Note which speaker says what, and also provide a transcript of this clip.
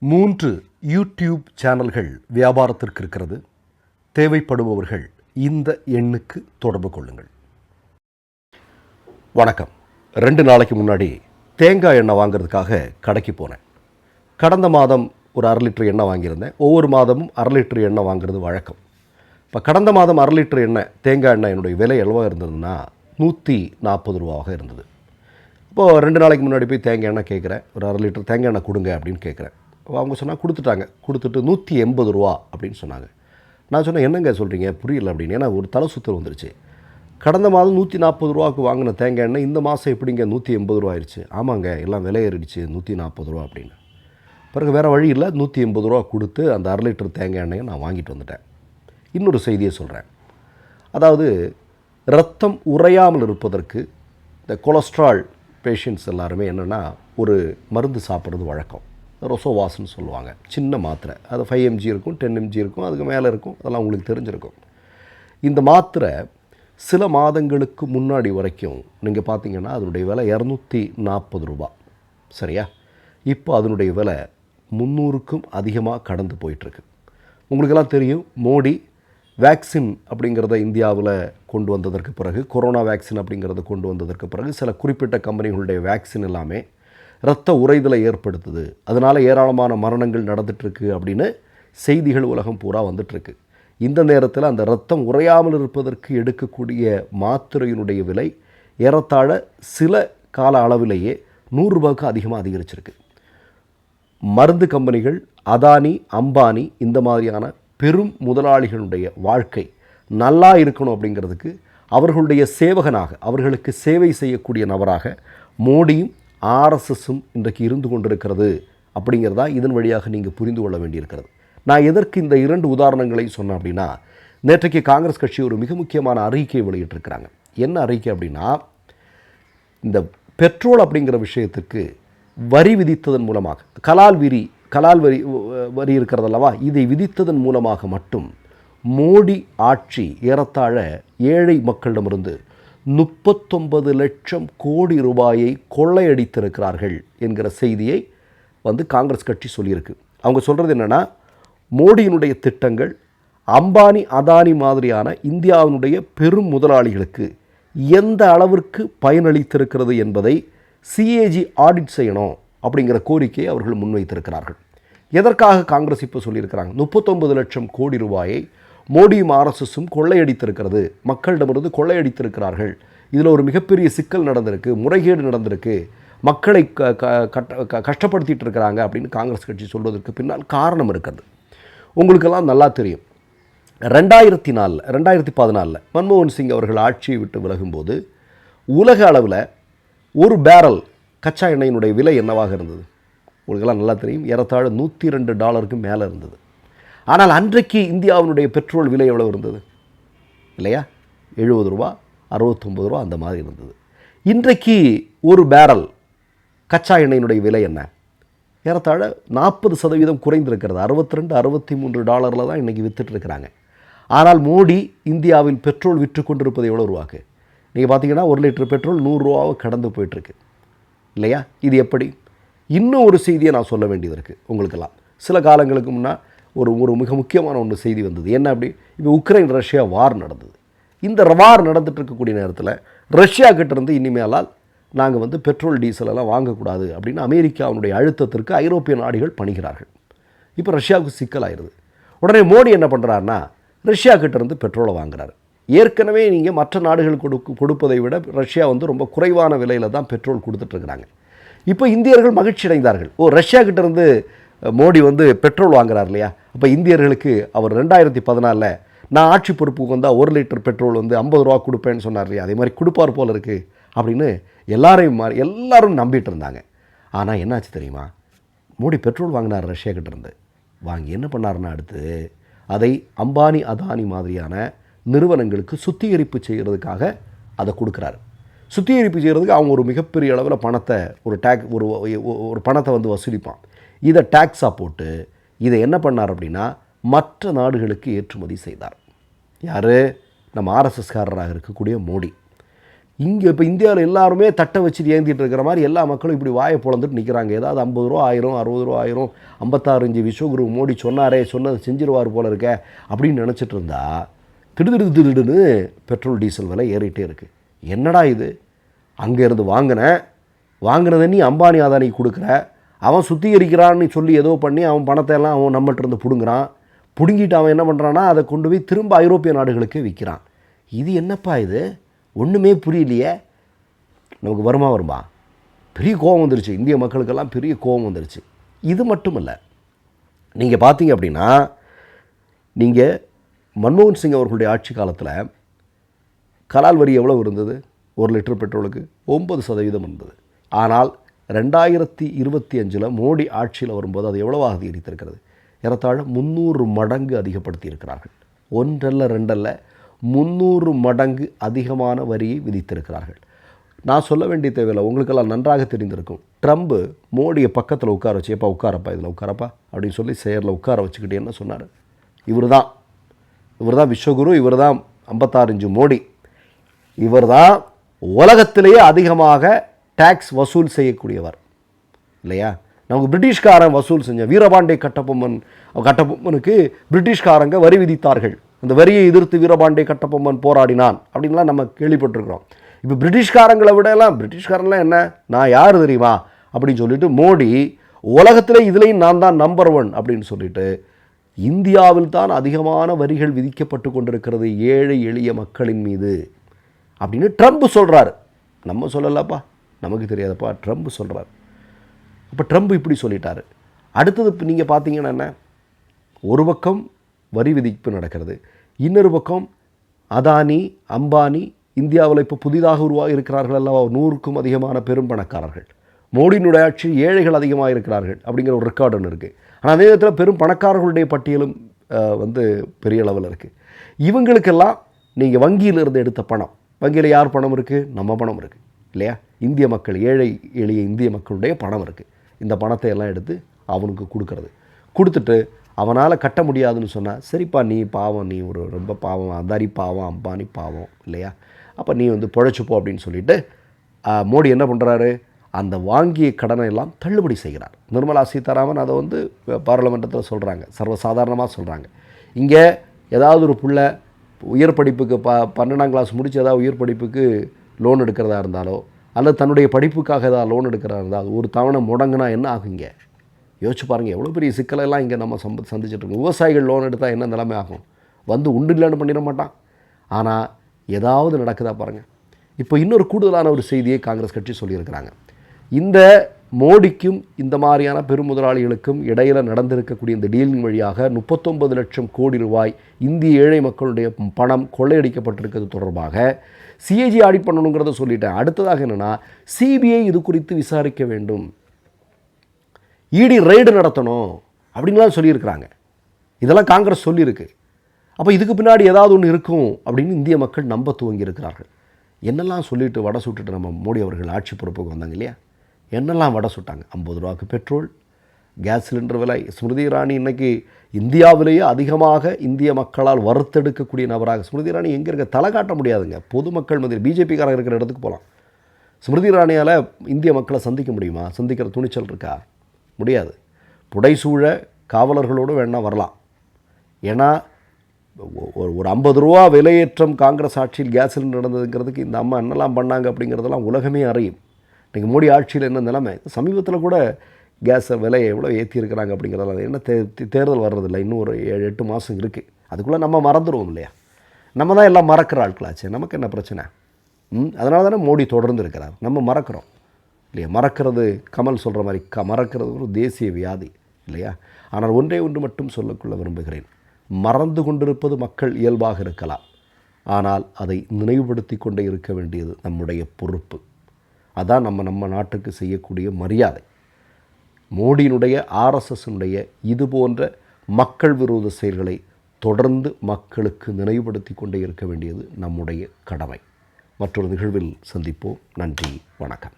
Speaker 1: மூன்று யூடியூப் சேனல்கள் வியாபாரத்திற்கு இருக்கிறது. தேவைப்படுபவர்கள் இந்த எண்ணுக்கு தொடர்பு கொள்ளுங்கள். வணக்கம். ரெண்டு நாளைக்கு முன்னாடி தேங்காய் எண்ணெய் வாங்குறதுக்காக கடைக்கு போனேன். கடந்த மாதம் ஒரு அரை லிட்டர் எண்ணெய் வாங்கியிருந்தேன். ஒவ்வொரு மாதமும் அரை லிட்டர் எண்ணெய் வாங்குறது வழக்கம். இப்போ கடந்த மாதம் அரை லிட்டர் எண்ணெய் தேங்காய் எண்ணெய் என்னுடைய விலை எவ்வளோ இருந்ததுன்னா நூற்றி நாற்பது ரூபாவாக இருந்தது. இப்போது ரெண்டு நாளைக்கு முன்னாடி போய் தேங்காய் எண்ணெய் கேட்குறேன். ஒரு அரை லிட்டர் தேங்காய் எண்ணெய் கொடுங்க அப்படின்னு கேட்குறேன். அவங்க சொன்னால் கொடுத்துட்டாங்க. கொடுத்துட்டு நூற்றி எண்பது ரூபா அப்படின்னு சொன்னாங்க. நான் சொன்னேன் என்னங்க சொல்கிறீங்க புரியல அப்படின்னு. ஏன்னா ஒரு தலை சுத்தல் வந்துருச்சு. கடந்த மாதம் நூற்றி நாற்பது ரூபாவுக்கு வாங்கின தேங்காய் எண்ணெய் இந்த மாதம் எப்படிங்க நூற்றி எண்பது ரூபா ஆயிடுச்சு ஆமாங்க எல்லாம் விலையேறிடுச்சு நூற்றி நாற்பது ரூபா அப்படின்னு. பிறகு வேறு வழி இல்லை நூற்றி எண்பது ரூபா கொடுத்து அந்த அரை லிட்டர் தேங்காய் எண்ணெயை நான் வாங்கிட்டு வந்துட்டேன். இன்னொரு செய்தியை சொல்கிறேன் அதாவது ரத்தம் உறையாமல் இருப்பதற்கு இந்த கொலஸ்ட்ரால் பேஷண்ட்ஸ் எல்லாருமே என்னென்னா ஒரு மருந்து சாப்பிட்றது வழக்கம். ரொசோவாஸ்ன்னு சொல்லுவாங்க. சின்ன மாத்திரை. அது ஃபைவ் எம்ஜி இருக்கும் டென் எம்ஜி இருக்கும் அதுக்கு மேலே இருக்கும் அதெல்லாம் உங்களுக்கு தெரிஞ்சிருக்கும். இந்த மாத்திரை சில மாதங்களுக்கு முன்னாடி வரைக்கும் நீங்கள் பார்த்தீங்கன்னா அதனுடைய விலை இரநூத்தி நாற்பது ரூபா. சரியா? இப்போ அதனுடைய விலை முந்நூறுக்கும் அதிகமாக கடந்து போயிட்டுருக்கு. உங்களுக்கெல்லாம் தெரியும் மோடி வேக்சின் அப்படிங்கிறத இந்தியாவில் கொண்டு வந்ததற்கு பிறகு கொரோனா வேக்சின் அப்படிங்கிறத கொண்டு வந்ததற்கு பிறகு சில குறிப்பிட்ட கம்பெனிகளுடைய வேக்சின் எல்லாமே இரத்த உறைதலை ஏற்படுத்துது. அதனால் ஏராளமான மரணங்கள் நடந்துகிட்ருக்கு அப்படின்னு செய்திகள் உலகம் பூரா வந்துட்டுருக்கு. இந்த நேரத்தில் அந்த இரத்தம் உறையாமல் இருப்பதற்கு எடுக்கக்கூடிய மாத்திரையினுடைய விலை ஏறத்தாழ சில கால அளவிலேயே நூறுரூபாய்க்கு அதிகமாக அதிகரிச்சிருக்கு. மருந்து கம்பெனிகள் அதானி அம்பானி இந்த மாதிரியான பெரும் முதலாளிகளுடைய வாழ்க்கை நல்லா இருக்கணும் அப்படிங்கிறதுக்கு அவர்களுடைய சேவகனாக அவர்களுக்கு சேவை செய்யக்கூடிய நபராக மோடியும் ஆர்எஸ்எஸும் இன்றைக்கு இருந்து கொண்டிருக்கிறது அப்படிங்கிறதா இதன் வழியாக நீங்கள் புரிந்து கொள்ள வேண்டியிருக்கிறது. நான் எதற்கு இந்த இரண்டு உதாரணங்களை சொன்னேன் அப்படின்னா நேற்றைக்கு காங்கிரஸ் கட்சி ஒரு மிக முக்கியமான அறிக்கை வெளியிட்டிருக்கிறாங்க. என்ன அறிக்கை அப்படின்னா இந்த பெட்ரோல் அப்படிங்கிற விஷயத்துக்கு வரி விதித்ததன் மூலமாக கலால் விரி கலால் வரி வரி இருக்கிறதல்லவா? இதை விதித்ததன் மூலமாக மட்டும் மோடி ஆட்சி ஏறத்தாழ ஏழை மக்களிடமிருந்து முப்பத்தொன்பது லட்சம் கோடி ரூபாயை கொள்ளையடித்திருக்கிறார்கள் என்கிற செய்தியை வந்து காங்கிரஸ் கட்சி சொல்லியிருக்கு. அவங்க சொல்கிறது என்னென்னா மோடியினுடைய திட்டங்கள் அம்பானி அதானி மாதிரியான இந்தியாவினுடைய பெரும் முதலாளிகளுக்கு எந்த அளவிற்கு பயனளித்திருக்கிறது என்பதை சிஏஜி ஆடிட் செய்யணும் அப்படிங்கிற கோரிக்கையை அவர்கள் முன்வைத்திருக்கிறார்கள். எதற்காக காங்கிரஸ் இப்போ சொல்லியிருக்கிறாங்க? முப்பத்தொன்பது லட்சம் கோடி ரூபாயை மோடியும் ஆர்எஸ்எஸும் கொள்ளையடித்திருக்கிறது. மக்களிடமிருந்து கொள்ளையடித்திருக்கிறார்கள். இதில் ஒரு மிகப்பெரிய சிக்கல் நடந்திருக்கு முறைகேடு நடந்திருக்கு. மக்களை க கட்ட கஷ்டப்படுத்திட்டு இருக்கிறாங்க அப்படின்னு காங்கிரஸ் கட்சி சொல்வதற்கு பின்னால் காரணம் இருக்கிறது. உங்களுக்கெல்லாம் நல்லா தெரியும். ரெண்டாயிரத்தி நாலில் ரெண்டாயிரத்தி பதினாலில் மன்மோகன் சிங் அவர்கள் ஆட்சியை விட்டு விலகும்போது உலக அளவில் ஒரு பேரல் கச்சா எண்ணெயினுடைய விலை என்னவாக இருந்தது? உங்களுக்கெல்லாம் நல்லா தெரியும். ஏறத்தாழ நூற்றி ரெண்டு டாலருக்கு மேலே இருந்தது. ஆனால் அன்றைக்கு இந்தியாவினுடைய பெட்ரோல் விலை எவ்வளோ இருந்தது? இல்லையா? எழுபது ரூபா அறுபத்தொம்பது ரூபா அந்த மாதிரி இருந்தது. இன்றைக்கு ஒரு பேரல் கச்சா எண்ணெயினுடைய விலை என்ன? ஏறத்தாழ நாற்பது சதவீதம் குறைந்திருக்கிறது. அறுபத்தி ரெண்டு அறுபத்தி மூன்று டாலரில் தான் இன்றைக்கி விற்றுட்ருக்கிறாங்க ஆனால் மோடி இந்தியாவில் பெட்ரோல் விற்று கொண்டிருப்பது எவ்வளோ ரூபாக்கு நீங்கள் பார்த்தீங்கன்னா ஒரு லிட்டர் பெட்ரோல் நூறுரூவாவை கடந்து போயிட்டுருக்கு. இல்லையா? இது எப்படி? இன்னும் ஒரு செய்தியை நான் சொல்ல வேண்டியது இருக்குது உங்களுக்கெல்லாம். சில காலங்களுக்கு முன்னால் ஒரு ஒரு மிக முக்கியமான ஒன்று செய்தி வந்தது. என்ன அப்படி இப்போ உக்ரைன் ரஷ்யா வார் நடந்தது. இந்த வார் நடந்துட்டு இருக்கக்கூடிய நேரத்தில் ரஷ்யா கிட்டேருந்து இனிமேலால் நாங்கள் வந்து பெட்ரோல் டீசல் எல்லாம் வாங்கக்கூடாது அப்படின்னு அமெரிக்காவுடைய அழுத்தத்திற்கு ஐரோப்பிய நாடுகள் பணிகிறார்கள். இப்போ ரஷ்யாவுக்கு சிக்கலாயிருது. உடனே மோடி என்ன பண்ணுறாருன்னா ரஷ்யா கிட்டேருந்து பெட்ரோலை வாங்குறாரு. ஏற்கனவே நீங்கள் மற்ற நாடுகள் கொடுக்கு கொடுப்பதை விட ரஷ்யா வந்து ரொம்ப குறைவான விலையில் தான் பெட்ரோல் கொடுத்துட்ருக்குறாங்க இப்போ இந்தியர்கள் மகிழ்ச்சி அடைந்தார்கள் ஓ ரஷ்யா கிட்டேருந்து மோடி வந்து பெட்ரோல் வாங்குறார் இல்லையா? அப்போ இந்தியர்களுக்கு அவர் ரெண்டாயிரத்தி பதினாலில் நான் ஆட்சி பொறுப்புக்கு வந்தால் ஒரு லிட்டர் பெட்ரோல் வந்து ஐம்பது ரூபா கொடுப்பேன்னு சொன்னார் இல்லையா? அதே மாதிரி கொடுப்பார் போல் இருக்குது அப்படின்னு எல்லாரையும் மாறி எல்லாரும் நம்பிட்டு இருந்தாங்க. ஆனால் என்னாச்சு தெரியுமா? மோடி பெட்ரோல் வாங்கினார் ரஷ்யா கிட்டேருந்து வாங்கி என்ன பண்ணாருன்னா அடுத்து அதை அம்பானி அதானி மாதிரியான நிறுவனங்களுக்கு சுத்திகரிப்பு செய்கிறதுக்காக அதை கொடுக்குறாரு. சுத்திகரிப்பு செய்கிறதுக்கு அவங்க ஒரு மிகப்பெரிய அளவில் பணத்தை ஒரு டேக் ஒரு ஒரு பணத்தை வந்து வசூலிப்பான். இதை டேக்ஸாக போட்டு இதை என்ன பண்ணார் அப்படின்னா மற்ற நாடுகளுக்கு ஏற்றுமதி செய்தார். யார்? நம்ம ஆர்எஸ்எஸ்காரராக இருக்கக்கூடிய மோடி. இங்கே இப்போ இந்தியாவில் எல்லாருமே தட்டை வச்சுட்டு ஏந்திட்டு இருக்கிற மாதிரி எல்லா மக்களும் இப்படி வாயை பொழந்துட்டு நிற்கிறாங்க ஏதாவது ஐம்பது ரூபா ஆயிரம் அறுபது ரூபா ஆயிரம் ஐம்பத்தாறு விஸ்வகுரு மோடி சொன்னாரே சொன்னதை செஞ்சிருவார் போல இருக்க அப்படின்னு நினச்சிட்டு இருந்தா திடுதிடு திடுன்னு பெட்ரோல் டீசல் விலை ஏறிட்டே இருக்குது என்னடா இது? அங்கேருந்து வாங்கினேன் வாங்கினதை நீ அம்பானி அதானிக்கு கொடுக்குற அவன் சுத்திகரிக்கிறான்னு சொல்லி ஏதோ பண்ணி அவன் பணத்தை எல்லாம் அவன் நம்மகிட்ட இருந்து பிடுங்குறான். பிடுங்கிட்டு அவன் என்ன பண்ணுறான்னா அதை கொண்டு போய் திரும்ப ஐரோப்பிய நாடுகளுக்கு விற்கிறான். இது என்னப்பா இது? ஒன்றுமே புரியலையே. நமக்கு வருமா வருமா? பெரிய கோபம் வந்துருச்சு. இந்திய மக்களுக்கெல்லாம் பெரிய கோபம் வந்துருச்சு. இது மட்டும் இல்லை நீங்கள் பார்த்தீங்க அப்படின்னா நீங்கள் மன்மோகன் சிங் அவர்களுடைய ஆட்சி காலத்தில் கலால் வரி எவ்வளவு இருந்தது? ஒரு லிட்டர் பெட்ரோலுக்கு ஒன்பது சதவீதம் இருந்தது. ஆனால் ரெண்டாயிரத்தி இருபத்தி அஞ்சில் மோடி ஆட்சியில் வரும்போது அது எவ்வளவாக அதிகரித்திருக்கிறது? ஏறத்தாழ முந்நூறு மடங்கு அதிகப்படுத்தி இருக்கிறார்கள் ஒன்றல்ல ரெண்டல்ல முந்நூறு மடங்கு அதிகமான வரியை விதித்திருக்கிறார்கள். நான் சொல்ல வேண்டிய தேவையில்லை. உங்களுக்கெல்லாம் நன்றாக தெரிந்திருக்கும். ட்ரம்ப்பு மோடியை பக்கத்தில் உட்கார வச்சு எப்பா உட்காரப்பா இதில் உட்காரப்பா அப்படின்னு சொல்லி செயலில் உட்கார வச்சுக்கிட்டு என்ன சொன்னார்? இவர் தான் இவர் தான் விஸ்வகுரு இவர் தான் ஐம்பத்தாறு இன்ச்சு மோடி. இவர் தான் உலகத்திலேயே அதிகமாக டேக்ஸ் வசூல் செய்யக்கூடியவர். இல்லையா? நமக்கு பிரிட்டிஷ்காரன் வசூல் செஞ்ச வீரபாண்டிய கட்டபொம்மன் கட்டபொம்மனுக்கு பிரிட்டிஷ்காரங்க வரி விதித்தார்கள். அந்த வரியை எதிர்த்து வீரபாண்டிய கட்டபொம்மன் போராடினான் அப்படின்லாம் நம்ம கேள்விப்பட்டிருக்கிறோம். இப்போ பிரிட்டிஷ்காரங்களை விட எல்லாம் பிரிட்டிஷ்காரன்லாம் என்ன? நான் யார் தெரியுமா? அப்படின்னு சொல்லிட்டு மோடி உலகத்தில் இதுலேயும் நான் தான் நம்பர் ஒன் அப்படின்னு சொல்லிட்டு இந்தியாவில் தான் அதிகமான வரிகள் விதிக்கப்பட்டு கொண்டிருக்கிறது ஏழை எளிய மக்களின் மீது அப்படின்னு ட்ரம்ப் சொல்கிறாரு நம்ம சொல்லலப்பா. நமக்கு தெரியாதப்பா ட்ரம்ப் சொல்கிறார் அப்போ ட்ரம்ப் இப்படி சொல்லிட்டார். அடுத்தது இப்போ நீங்கள் பார்த்தீங்கன்னா என்ன? ஒரு பக்கம் வரி விதிப்பு நடக்கிறது இன்னொரு பக்கம் அதானி அம்பானி இந்தியாவில் இப்போ புதிதாக உருவாக இருக்கிறார்கள் அல்லவா? நூறுக்கும் அதிகமான பெரும் பணக்காரர்கள் மோடியினுடைய ஆட்சி ஏழைகள் அதிகமாக இருக்கிறார்கள் அப்படிங்கிற ஒரு ரெக்கார்டு ஒன்று இருக்குது ஆனால் அதே நேரத்தில் பெரும் பணக்காரர்களுடைய பட்டியலும் வந்து பெரிய அளவில் இருக்குது இவங்களுக்கெல்லாம் நீங்கள் வங்கியிலிருந்து எடுத்த பணம். வங்கியில் யார் பணம் இருக்குது நம்ம பணம் இருக்குது இல்லையா? இந்திய மக்கள் ஏழை எளிய இந்திய மக்களுடைய பணம் இருக்குது இந்த பணத்தை எல்லாம் எடுத்து அவனுக்கு கொடுக்கறது. கொடுத்துட்டு அவனால் கட்ட முடியாதுன்னு சொன்னால் சரிப்பா நீ பாவம் நீ ஒரு ரொம்ப பாவம் அதாரி பாவம் அம்பானி பாவம் இல்லையா? அப்போ நீ வந்து பிழைச்சிப்போ அப்படின்னு சொல்லிட்டு மோடி என்ன பண்ணுறாரு அந்த வாங்கிய கடனை எல்லாம் தள்ளுபடி செய்கிறார். நிர்மலா சீதாராமன் அதை வந்து பாராளுமன்றத்தில் சொல்கிறாங்க சர்வசாதாரணமாக சொல்கிறாங்க இங்கே ஏதாவது ஒரு பிள்ளை உயர் படிப்புக்கு ப பன்னெண்டாம் கிளாஸ் முடிச்சு ஏதாவது உயர் படிப்புக்கு லோன் எடுக்கிறதா இருந்தாலோ அல்லது தன்னுடைய படிப்புக்காக ஏதாவது லோன் எடுக்கிறா இருந்தால் ஒரு தவணை முடங்கினா என்ன ஆகும் இங்கே? யோசிச்சு பாருங்கள் எவ்வளோ பெரிய சிக்கலெல்லாம் இங்கே நம்ம சம்ப சந்திச்சிட்ருக்கோம் விவசாயிகள் லோன் எடுத்தால் என்ன நிலைமை ஆகும்? வந்து உண்டு இல்லைன்னு பண்ணிட மாட்டான். ஆனால் ஏதாவது நடக்குதா பாருங்கள் இப்போ இன்னொரு கூடுதலான ஒரு செய்தியை காங்கிரஸ் கட்சி சொல்லியிருக்கிறாங்க. இந்த மோடிக்கும் இந்த மாதிரியான பெருமுதலாளிகளுக்கும் இடையில் நடந்திருக்கக்கூடிய இந்த டீலின் வழியாக முப்பத்தொன்பது லட்சம் கோடி ரூபாய் இந்திய ஏழை மக்களுடைய பணம் கொள்ளையடிக்கப்பட்டிருக்கிறது தொடர்பாக சிஏஜி ஆடிட் பண்ணணுங்கிறத சொல்லிட்டேன். அடுத்ததாக என்னென்னா சிபிஐ இது குறித்து விசாரிக்க வேண்டும். இடி ரெய்டு நடத்தணும் அப்படின்லாம் சொல்லியிருக்கிறாங்க. இதெல்லாம் காங்கிரஸ் சொல்லியிருக்கு. அப்போ இதுக்கு பின்னாடி ஏதாவது ஒன்று இருக்கும் அப்படின்னு இந்திய மக்கள் நம்ப துவங்கி இருக்கிறார்கள் என்னெல்லாம் சொல்லிட்டு வடை சுட்டுட்டு நம்ம மோடி அவர்கள் ஆட்சி பொறுப்புக்கு வந்தாங்க இல்லையா? என்னெல்லாம் வடை சுட்டாங்க? ஐம்பது ரூபாவுக்கு பெட்ரோல் கேஸ் சிலிண்டர் விலை. ஸ்மிருதி இராணி இன்னைக்கு இந்தியாவிலேயே அதிகமாக இந்திய மக்களால் வறுத்தெடுக்கக்கூடிய நபராக ஸ்மிருதி இராணி எங்கே இருக்க? தலை காட்ட முடியாதுங்க. பொதுமக்கள் மத்தியில் பிஜேபிக்காரங்க இருக்கிற இடத்துக்கு போகலாம் ஸ்மிருதி இராணியால் இந்திய மக்களை சந்திக்க முடியுமா? சந்திக்கிற துணிச்சல் இருக்கா? முடியாது. புடைசூழ காவலர்களோடு வேணால் வரலாம். ஏன்னா ஒரு ஒரு ஐம்பது ரூபா விலையேற்றம் காங்கிரஸ் ஆட்சியில் கேஸ் சிலிண்டர் நடந்ததுங்கிறதுக்கு இந்த அம்மா என்னெல்லாம் பண்ணாங்க அப்படிங்கிறதெல்லாம் உலகமே அறியும். இன்றைக்கி மோடி ஆட்சியில் என்ன நிலைமை? சமீபத்தில் கூட கேஸை விலை எவ்வளோ ஏற்றிருக்கிறாங்க அப்படிங்கிறதால என்ன தே தேர்தல் வர்றதில்ல. இன்னும் ஒரு ஏழு எட்டு மாதம் இருக்குது அதுக்குள்ளே நம்ம மறந்துடுவோம் இல்லையா? நம்ம தான் எல்லாம் மறக்கிற ஆட்களாச்சு. நமக்கு என்ன பிரச்சனை? ம்? அதனால தானே மோடி தொடர்ந்து இருக்கிறார். நம்ம மறக்கிறோம். இல்லையா? மறக்கிறது கமல் சொல்கிற மாதிரி க மறக்கிறது ஒரு தேசிய வியாதி இல்லையா? ஆனால் ஒன்றே ஒன்று மட்டும் சொல்லக்கொள்ள விரும்புகிறேன். மறந்து கொண்டிருப்பது மக்கள் இயல்பாக இருக்கலாம். ஆனால் அதை நினைவுபடுத்தி கொண்டே இருக்க வேண்டியது நம்முடைய பொறுப்பு. அதான் நம்ம நம்ம நாட்டுக்கு செய்யக்கூடிய மரியாதை. மோடியினுடைய ஆர்எஸ்எஸ்னுடைய இது போன்ற மக்கள் விரோத செயல்களை தொடர்ந்து மக்களுக்கு நினைவுபடுத்தி கொண்டே இருக்க வேண்டியது நம்முடைய கடமை. மற்றொரு நிகழ்வில் சந்திப்போம். நன்றி. வணக்கம்.